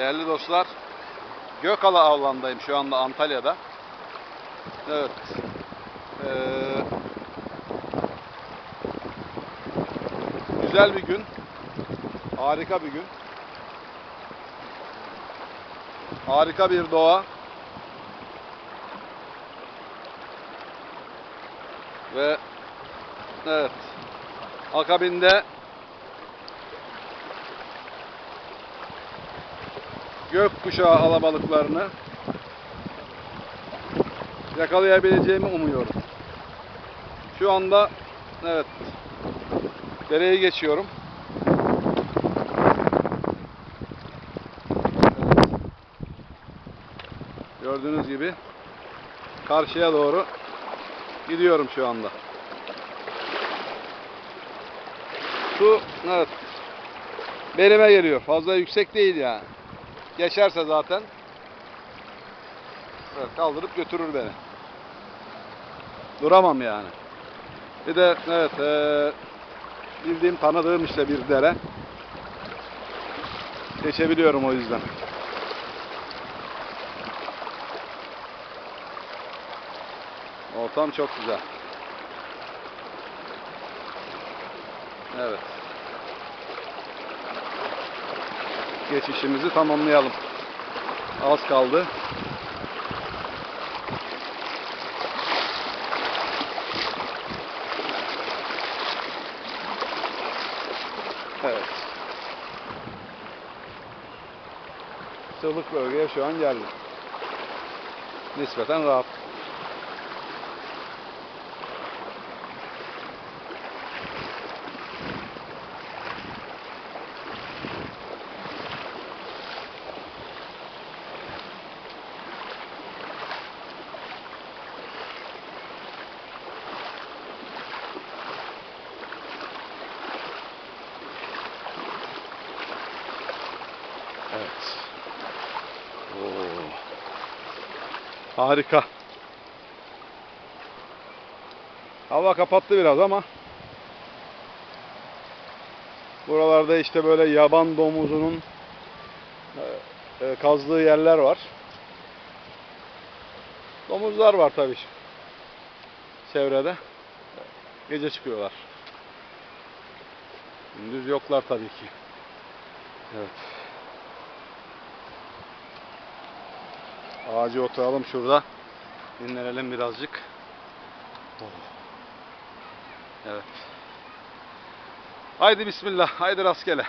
Değerli dostlar, Gökala avlandayım şu anda Antalya'da. Evet. Ee, güzel bir gün. Harika bir gün. Harika bir doğa. Ve evet. Akabinde gökkuşağı alabalıklarını yakalayabileceğimi umuyorum. Şu anda evet dereyi geçiyorum. Evet. Gördüğünüz gibi karşıya doğru gidiyorum şu anda. Su evet belime geliyor. Fazla yüksek değil yani. Geçerse zaten kaldırıp götürür beni. Duramam yani. Bir de evet eee, bildiğim tanıdığım işte bir dere. Geçebiliyorum o yüzden. Ortam çok güzel. Evet. Geçişimizi tamamlayalım. Az kaldı. Evet. Sığlık bölgeye şu an geldim. Nispeten rahat. Evet. Oo. Harika. Hava kapattı biraz ama buralarda işte böyle yaban domuzunun e, e, kazdığı yerler var. Domuzlar var tabii çevrede. Gece çıkıyorlar. Gündüz yoklar tabii ki. Evet. Ağacı oturalım şurada. Dinlenelim birazcık. Evet. Haydi bismillah. Haydi rastgele.